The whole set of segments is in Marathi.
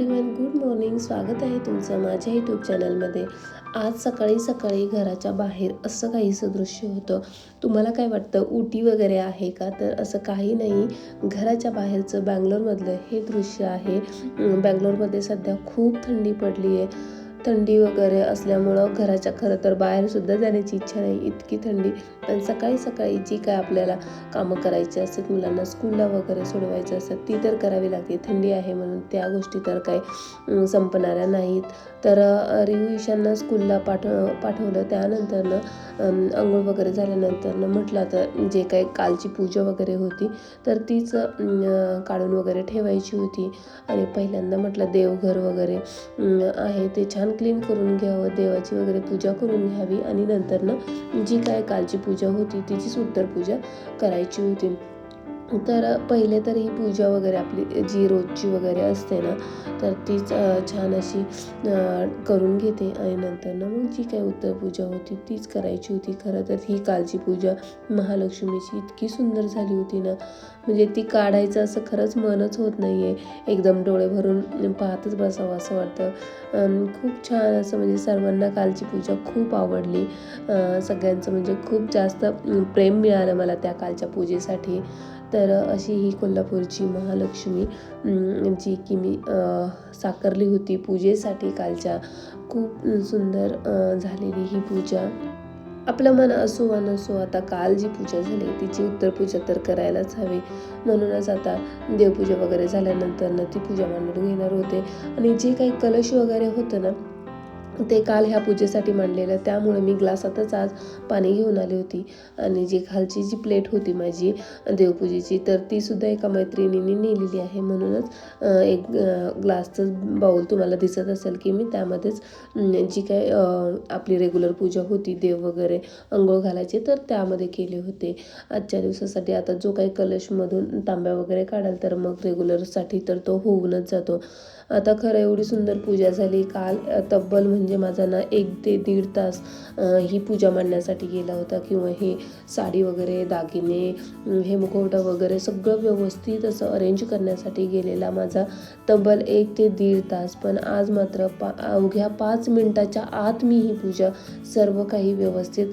गुड मॉर्निंग स्वागत आहे तुमचं माझ्या यूट्यूब चॅनलमध्ये आज सकाळी सकाळी घराच्या बाहेर असं काहीसं दृश्य होतं. तुम्हाला काय वाटतं उटी वगैरे आहे का? तर असं काही नाही. घराच्या बाहेरचं बँगलोरमधलं हे दृश्य आहे. बँगलोरमध्ये सध्या खूप थंडी पडली आहे थंडी वगैरे असल्यामुळं घराच्या खरं तर बाहेरसुद्धा जाण्याची इच्छा नाही. इतकी थंडी पण सकाळी सकाळी जी काय आपल्याला कामं करायची असतात मुलांना स्कूलला वगैरे सोडवायचं असतात ती तर करावी लागते. थंडी आहे म्हणून त्या गोष्टी तर काही संपणाऱ्या नाहीत. तर रिहू ईशांना स्कूलला पाठव पाठवलं. त्यानंतरनं आंघोळ वगैरे झाल्यानंतरनं म्हटलं तर जे काही कालची पूजा वगैरे होती तर तीच काढून वगैरे ठेवायची होती. आणि पहिल्यांदा म्हटलं देवघर वगैरे आहे ते छान क्लीन करून घ्यावं देवाची वगैरे पूजा करून घ्यावी आणि नंतर ना जी काय कालची पूजा होती तिचीच उत्तर पूजा करायची होती. तर पहिले तर ही पूजा वगैरे आपली जी रोजची वगैरे असते ना तर तीच छान अशी करून घेते. आणि नंतर ना मग जी काही उत्तर पूजा होती तीच करायची होती. खरं तर ही कालची पूजा महालक्ष्मीची इतकी सुंदर झाली होती ना. म्हणजे ती काढायचं असं खरंच मनच होत नाही आहे एकदम डोळे भरून पाहतच बसावं असं वाटतं. खूप छान असं म्हणजे सर्वांना कालची पूजा खूप आवडली. सगळ्यांचं म्हणजे खूप जास्त प्रेम मिळालं मला त्या कालच्या पूजेसाठी. तर अशी ही कोल्हापूरची महालक्ष्मी जी की मी अ, साकारली होती पूजेसाठी कालच्या खूप सुंदर झालेली ही पूजा. आपलं मन असो वा नसो आता काल जी पूजा झाली तिची उत्तर पूजा तर करायलाच हवी. म्हणूनच आता देवपूजा वगैरे झाल्यानंतर ना ती पूजा मांडून घेणार होते. आणि जे काही कलश वगैरे होतं ना ते काल ह्या पूजेसाठी मांडलेलं त्यामुळे मी ग्लासातच आज पाणी घेऊन आली होती. आणि जी खालची जी प्लेट होती माझी देवपूजेची तर ती सुद्धा एका मैत्रिणीने नेलेली आहे. म्हणूनच एक ग्लासचं बाऊल तुम्हाला दिसत असेल की मी त्यामध्येच जी काय आपली रेग्युलर पूजा होती देव वगैरे अंघोळ घालायचे तर त्यामध्ये केले होते. आजच्या दिवसासाठी आता जो काही कलशमधून तांब्या वगैरे काढाल तर मग रेग्युलरसाठी तर तो होऊनच जातो. आता खरं एवढी सुंदर पूजा झाली. काल तब्बल म्हणजे माझा ना एक ते दीड तास ही पूजा मांडण्यासाठी गेला होता किंवा हे साडी वगैरे दागिने हे मुखवटा वगैरे सगळं व्यवस्थित असं अरेंज करण्यासाठी गेलेला माझा तब्बल एक ते दीड तास. पण आज मात्र पा अवघ्या पाच मिनटाच्या आत मी ही पूजा सर्व काही व्यवस्थित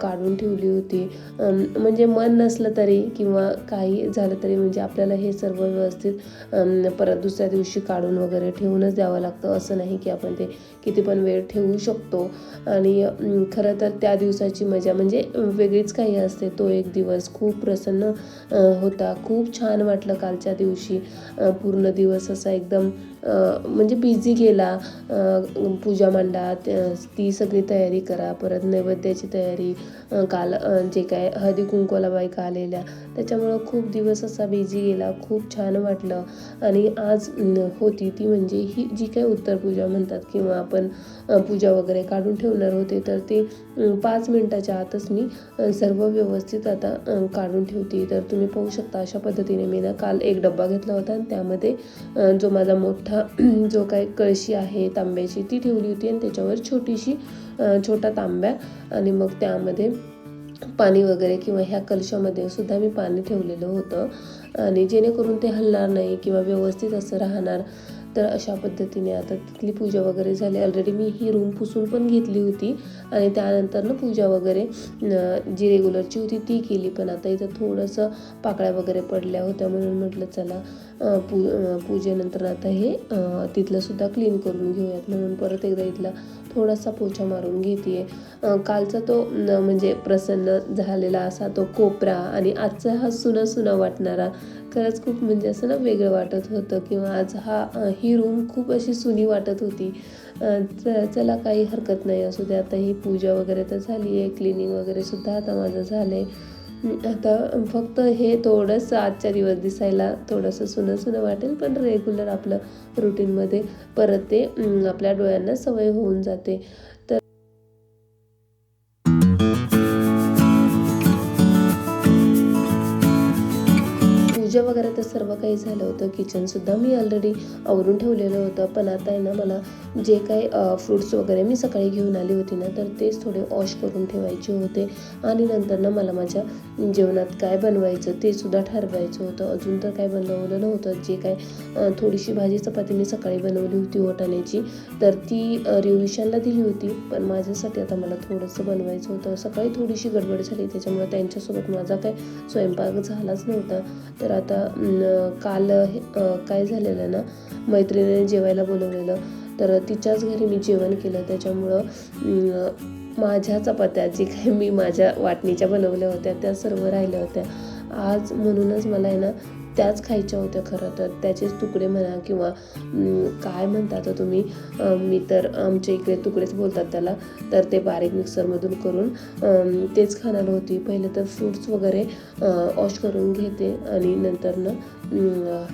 काढून ठेवली होती. म्हणजे मन नसलं तरी किंवा काही झालं तरी म्हणजे आपल्याला हे सर्व व्यवस्थित परत दुसऱ्या दिवशी काढून वगैरे ठेवूनच द्यावं लागतं. असं नाही की आपण ते किती पण वेळ ठेवू शकतो. आणि खरं तर त्या दिवसाची मजा म्हणजे वेगळीच काही असते. तो एक दिवस खूप प्रसन्न होता. खूप छान वाटलं कालच्या दिवशी. पूर्ण दिवस असा एकदम म्हणजे बिझी गेला. पूजा मांडा ती सगळी तयारी करा. परत नैवेद्याची तयारी काल जे काय हळदी कुंकवाला बायका आलेल्या त्याच्यामुळं खूप दिवस असा बिझी गेला. खूप छान वाटलं. आणि आज होती ती म्हणजे ही जी काही उत्तर पूजा म्हणतात किंवा आपण पूजा वगैरे काढून ठेवणार होते तर ते पाच मिनटाच्या आतच मी सर्व व्यवस्थित आता काढून ठेवते. तर तुम्ही पाहू शकता अशा पद्धतीने मी ना काल एक डब्बा घेतला होता आणि त्यामध्ये जो माझा मोठा जो काही कळशी आहे तांब्याची ती ठेवली होती आणि त्याच्यावर छोटीशी छोटा तांब्या आणि मग त्यामध्ये पाणी वगैरे किंवा ह्या कलशामध्ये सुद्धा मी पाणी ठेवलेलं होतं. आणि जेणेकरून ते हलणार नाही किंवा व्यवस्थित असं राहणार. तर अशा पद्धतीने आता तिथली पूजा वगैरे झाली. ऑलरेडी मी ही रूम पुसून पण घेतली होती आणि त्यानंतर ना पूजा वगैरे जी रेग्युलरची होती ती केली. पण आता इथं थोडंसं पाकळ्या वगैरे पडल्या होत्या म्हणून म्हटलं चला पू पूजेनंतर आता हे तिथलंसुद्धा तिथलं सुद्धा क्लीन करून घेऊयात म्हणून परत एकदा इथला थोडासा पोछा मारून घेते कालचा तो न, म्हणजे प्रसन्न झालेला असा तो कोपरा आणि आजचा हा सुना सुना वाटणारा खरंच खूप म्हणजे असं ना वेगळं वाटत होतं किंवा आज हा ही रूम खूप अशी सुनी वाटत होती. च- चला काही हरकत नाही असू दे. आता ही पूजा वगैरे तर झाली आहे. क्लिनिंग वगैरे सुद्धा आता माझं झालं आहे आता फक्त हे थोडंसं आजच्या दिवस दिसायला थोडंसं सुनं सुनं वाटेल पण रेग्युलर आपलं रुटीनमध्ये परत ते आपल्या डोळ्यांना सवय होऊन जाते. तर सर्व काही झालं होतं. किचनसुद्धा मी ऑलरेडी आवरून ठेवलेलं होतं. पण आता आहे ना मला जे काही फ्रूट्स वगैरे मी सकाळी घेऊन आली होती ना तर तेच थोडे वॉश करून ठेवायचे होते. आणि नंतर ना मला माझ्या जेवणात काय बनवायचं ते सुद्धा ठरवायचं होतं. अजून तर काय बनवलं नव्हतं. जे काय थोडीशी भाजी चपाती मी सकाळी बनवली होती वाटाण्याची तर ती रिव्हिशनला दिली होती. पण माझ्यासाठी आता मला थोडंसं बनवायचं होतं. सकाळी थोडीशी गडबड झाली. त्याच्यामुळे त्यांच्यासोबत माझा काय स्वयंपाक झालाच नव्हता. तर आता काल हे- काय झालेलं ना मैत्रिणीने जेवायला बोलवलेलं. तर तिच्याच घरी मी जेवण केलं. त्याच्यामुळं माझ्या चपात्या जे काही मी माझ्या वाटणीच्या बनवल्या होत्या त्या सर्व राहिल्या होत्या. आज म्हणूनच मला आहे ना त्याच खायच्या होत्या खरं तर. त्याचेच तुकडे म्हणा किंवा काय म्हणतात तुम्ही? मी तर आमच्या इकडे तुकडेच बोलतात त्याला. तर ते बारीक मिक्सरमधून करून तेच खाणार होती. पहिले तर फ्रूट्स वगैरे वॉश करून घेते आणि नंतर ना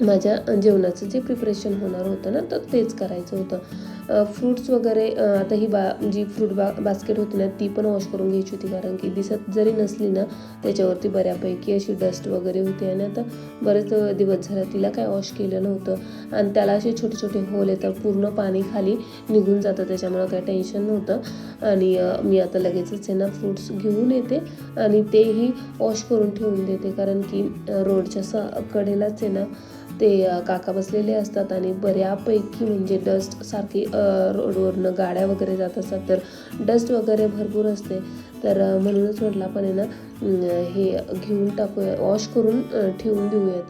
माझ्या जेवणाचं जे प्रिपरेशन होणार होतं ना तर तेच करायचं होतं. फ्रूट्स वगैरे आता ही बा जी फ्रूट बा बास्केट होती ना ती पण वॉश करून घ्यायची होती कारण की दिसत जरी नसली ना त्याच्यावरती बऱ्यापैकी अशी डस्ट वगैरे होती. आणि आता बरेच दिवस झाला तिला काय वॉश केलं नव्हतं. आणि त्याला असे छोटे छोटे होल येतात पूर्ण पाणी खाली निघून जातं त्याच्यामुळं काही टेन्शन नव्हतं. आणि मी आता लगेचच आहे ना फ्रूट्स घेऊन येते आणि तेही वॉश करून ठेवून देते कारण की रोडच्या स कडेलाच आहे ना ते काका बसलेले असतात आणि बऱ्यापैकी म्हणजे डस्ट सारखी रोडवरनं गाड्या वगैरे जात असतात. तर डस्ट वगैरे भरपूर असते. तर म्हणूनच म्हटलं आपण आहे ना हे घेऊन टाकूया वॉश करून ठेवून देऊयात.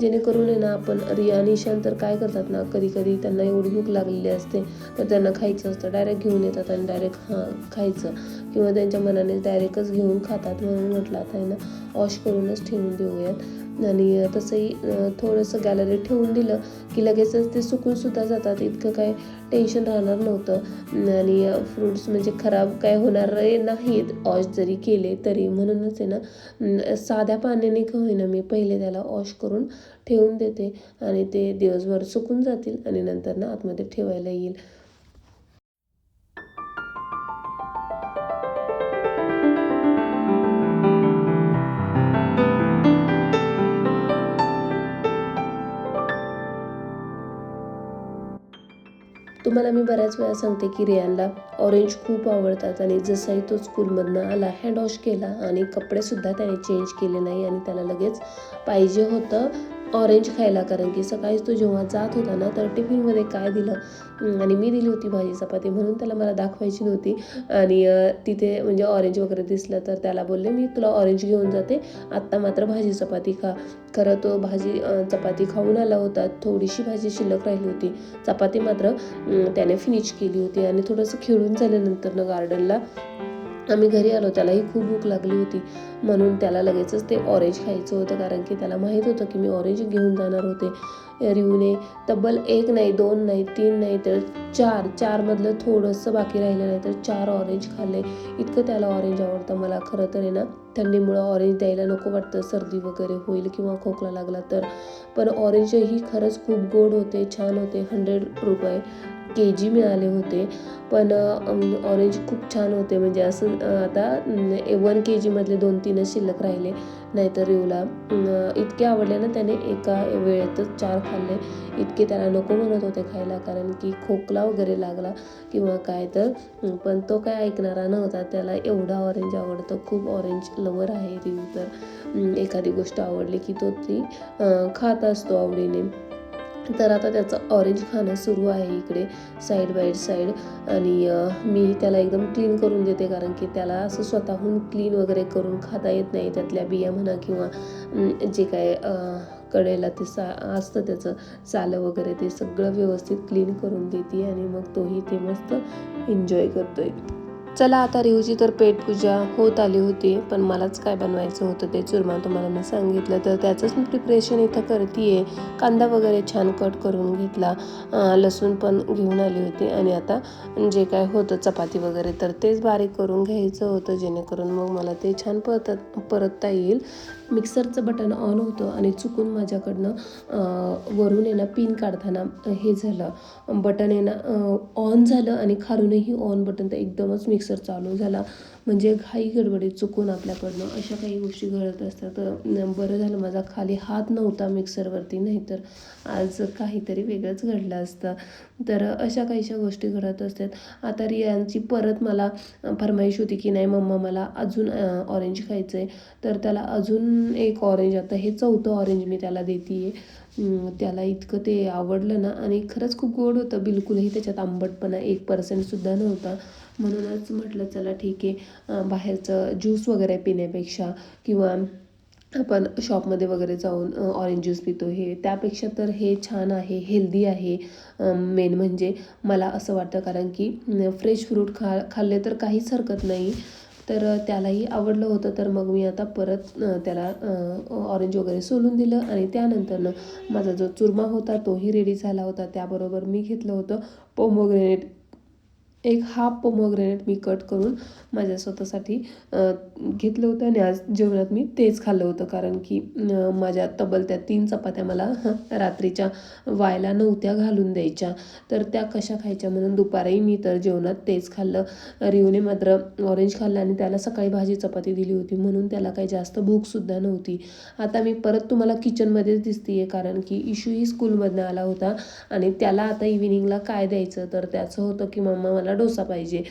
जेणेकरून आहे ना आपण रिया आणि ईशान तर काय करतात ना कधी कधी त्यांना एवढी भूक लागलेली असते तर त्यांना खायचं असतं. डायरेक्ट घेऊन येतात आणि डायरेक्ट हां खायचं. किंवा त्यांच्या मनाने डायरेक्टच घेऊन खातात. म्हणून म्हटलं आता आहे ना वॉश करूनच ठेवून देऊयात. आणि तसंही थोडंसं गॅलरीत ठेवून दिलं की लगेचच ते सुकूनसुद्धा जातात. इतकं काय टेन्शन राहणार नव्हतं. आणि फ्रूट्स म्हणजे खराब काय होणार नाहीत. ऑश जरी केले तरी म्हणूनच आहे ना साध्या पाण्याने का होईना मी पहिले त्याला ऑश करून ठेवून देते. आणि ते दिवसभर सुकून जातील आणि नंतर ना आतमध्ये ठेवायला येईल. तुम्हाला मी बऱ्याच वेळा सांगते की रियानला ऑरेंज खूप आवडतात आणि जसाही तो स्कूलमधनं आला हँड वॉश केला आणि कपडेसुद्धा त्याने चेंज केले नाही आणि त्याला लगेच पाहिजे होतं. ऑरेंज खायला कारण की सकाळीच तो जेव्हा जात होता ना तर टिफिनमध्ये काय दिलं? आणि मी दिली होती भाजी चपाती म्हणून त्याला मला दाखवायची नव्हती. आणि तिथे म्हणजे ऑरेंज वगैरे दिसलं तर त्याला बोलले मी तुला ऑरेंज घेऊन जाते आत्ता मात्र भाजी चपाती खा. खरं तो भाजी चपाती खाऊन आला होता थोडीशी भाजी शिल्लक राहिली होती. चपाती मात्र त्याने फिनिश केली होती. आणि थोडंसं खेळून झाल्यानंतर ना गार्डनला आम्ही घरी आलो त्यालाही खूप भूक लागली होती. म्हणून त्याला लगेचच ते ऑरेंज खायचं होतं कारण की त्याला माहीत होतं की मी ऑरेंज घेऊन जाणार होते. रिवने तब्बल एक नाही दोन नाही तीन नाही तर चार चारमधलं थोडंसं बाकी राहिलं नाही तर चार ऑरेंज खाल्ले. इतकं त्याला ऑरेंज आवडतं मला. खरं तर आहे ना थंडीमुळं ऑरेंज द्यायला नको वाटतं. सर्दी वगैरे होईल किंवा खोकला लागला तर. पण ऑरेंज ही खरंच खूप गोड होते छान होते हंड्रेड रुपये. के जी मिळाले होते. पण ऑरेंज खूप छान होते. म्हणजे असं आता वन के जीमधले दोन तीनच शिल्लक राहिले. नाहीतर येऊला इतके आवडले ना त्याने एका वेळेतच चार खाल्ले. इतके त्याला नको म्हणत होते खायला कारण की खोकला वगैरे लागला किंवा काय तर. पण तो काय ऐकणारा नव्हता. त्याला एवढा ऑरेंज आवडतं. खूप ऑरेंज लवर आहे रिव तर एखादी गोष्ट आवडली की तो ती खात असतो आवडीने. तर आता त्याचं ऑरेंज खाणं सुरू आहे इकडे साईड बाय साईड आणि मी त्याला एकदम क्लीन करून देते कारण की त्याला असं स्वतःहून क्लीन वगैरे करून खाता येत नाही. त्यातल्या बिया म्हणा किंवा जे काय कडेला ते सा असतं त्याचं सालं वगैरे ते सगळं व्यवस्थित क्लीन करून देते आणि मग तोही ते मस्त एन्जॉय करतोय. चला आता रिहूची तर पेटपूजा होत आली होती पण मलाच काय बनवायचं होतं ते चुरमा तुम्हाला मी सांगितलं. तर त्याचंच मी प्रिपरेशन इथं करते कांदा वगैरे छान कट करून घेतला. लसूण पण घेऊन आली होती. आणि आता जे काय होतं चपाती वगैरे तर तेच बारीक करून घ्यायचं होतं. जेणेकरून मग मला ते छान परत परतता येईल. मिक्सरचं बटन ऑन होतं आणि चुकून माझ्याकडनं वरून येणं ना पिन काढताना हे झालं. बटन आहे ना ऑन झालं आणि खालूनही ऑन बटन तर एकदमच मिक्स मिक्सर चालू झाला. म्हणजे घाई गडबडीत चुकून आपल्याकडनं अशा काही गोष्टी घडत असतात. तर बरं झालं माझा खाली हात नव्हता मिक्सरवरती नाहीतर आज काहीतरी वेगळंच घडलं असतं. तर अशा काहीशा गोष्टी घडत असतात. आता रियांची परत मला फरमाईश होती की नाही मम्मा मला अजून ऑरेंज खायचं आहे तर त्याला अजून एक ऑरेंज आता हे चौथं ऑरेंज मी त्याला देते आहे त्याला इतकं ते आवडलं ना आणि खरंच खूप गोड होतं. बिलकुलही त्याच्यात आंबटपणा एक पर्सेंटसुद्धा नव्हता. म्हणूनच म्हटलं चला ठीक आहे. बाहेरचं ज्यूस वगैरे पिण्यापेक्षा किंवा आपण शॉपमध्ये वगैरे जाऊन ऑरेंज ज्यूस पितो हे त्यापेक्षा तर हे छान आहे हेल्दी आहे. मेन म्हणजे मला असं वाटतं कारण की फ्रेश फ्रूट खा खाल्ले तर काहीच हरकत नाही. तर त्यालाही आवडलं होतं तर मग मी आता परत त्याला ऑरेंज वगैरे सोलून दिलं आणि त्यानंतरनं माझा जो चुरमा होता तोही रेडी झाला होता. त्याबरोबर मी घेतलं होतं पोमोग्रेनेट एक हाफ पोमोग्रेनेट मी कट करून माझ्या स्वतःसाठी घेतलं होतं आणि आज जेवणात मी तेच खाल्लं होतं. कारण की माझ्या तब्बल त्या तीन चपात्या मला रात्रीच्या व्हायला नव्हत्या घालून द्यायच्या. तर त्या कशा खायच्या म्हणून दुपारही मी तर जेवणात तेच खाल्लं. रिवने मात्र ऑरेंज खाल्लं आणि त्याला सकाळी भाजी चपाती दिली होती म्हणून त्याला काही जास्त भूकसुद्धा नव्हती. आता मी परत तुम्हाला किचनमध्येच दिसते आहे कारण की इशूही स्कूलमधनं आला होता आणि त्याला आता इव्हिनिंगला काय द्यायचं? तर त्याचं होतं की मम्मा मला डोसा पाहिजे.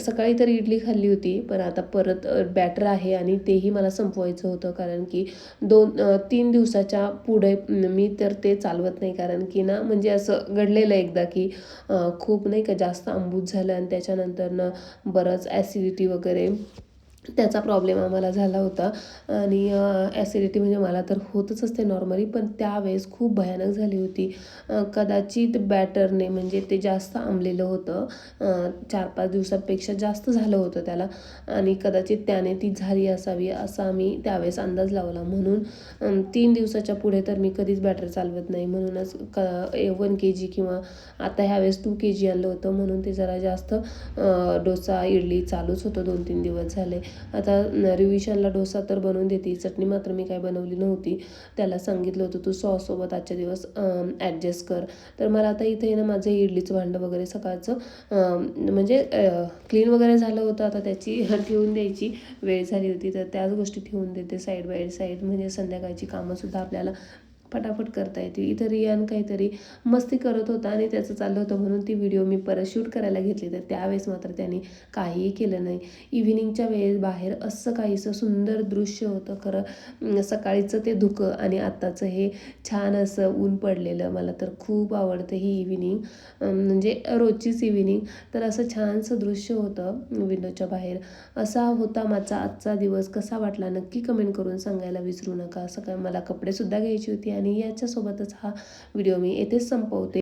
सकाळी तर इडली खाल्ली होती पण आता परत बॅटर आहे आणि तेही मला संपवायचं होतं कारण की दोन तीन दिवसाच्या पुढे मी तर ते चालवत नाही. कारण की ना म्हणजे असं घडलेलं एकदा की खूप नाही का जास्त आंबूज झालं आणि त्याच्यानंतरनं बरंच ॲसिडिटी वगैरे त्याचा प्रॉब्लेम आम्हाला झाला होता. आणि ॲसिडिटी म्हणजे मला तर होतच असते नॉर्मली पण त्यावेळेस खूप भयानक झाली होती. कदाचित बॅटरने म्हणजे ते जास्त आंबलेलं होतं. चार पाच दिवसापेक्षा जास्त झालं होतं त्याला. आणि कदाचित त्याने ती झाली असावी असा आम्ही त्यावेळेस अंदाज लावला. म्हणून तीन दिवसाच्या पुढे तर मी कधीच बॅटर चालवत नाही. म्हणूनच क वन के जी किंवा आता ह्यावेळेस टू के जी आणलं होतं. म्हणून ते जरा जास्त डोसा इडली चालूच होतं. दोन तीन दिवस झाले. आता रिविशनला डोसा तर बनवून देते. चटणी मात्र मी काही बनवली नव्हती. त्याला सांगितलं होतं तू सॉससोबत आजच्या दिवस ॲडजस्ट कर. तर मला आता इथे ना माझं इडलीचं भांडं वगैरे सकाळचं म्हणजे क्लीन वगैरे झालं होतं. आता त्याची ठेवून द्यायची. वेळ झाली होती तर त्याच गोष्टी ठेवून देते साईड बाय साईड म्हणजे संध्याकाळची कामंसुद्धा आपल्याला पटापट करता येते. इथं रियान काहीतरी मस्ती करत होता आणि त्याचं चाललं होतं म्हणून ती व्हिडिओ मी परत शूट करायला घेतली. तर त्यावेळेस मात्र त्याने काहीही केलं नाही. इव्हिनिंगच्या वेळेस बाहेर असं काहीसं सुंदर दृश्य होतं खरं. सकाळीचं ते धुकं आणि आत्ताचं हे छान असं ऊन पडलेलं मला तर खूप आवडतं ही इव्हिनिंग म्हणजे रोजचीच इव्हिनिंग तर असं छानसं दृश्य होतं विंडोच्या बाहेर. असा होता माझा आजचा दिवस. कसा वाटला नक्की कमेंट करून सांगायला विसरू नका. असं काय मला कपडेसुद्धा घ्यायची होती आणि याच्यासोबतच हा व्हिडिओ मी येथेच संपवते.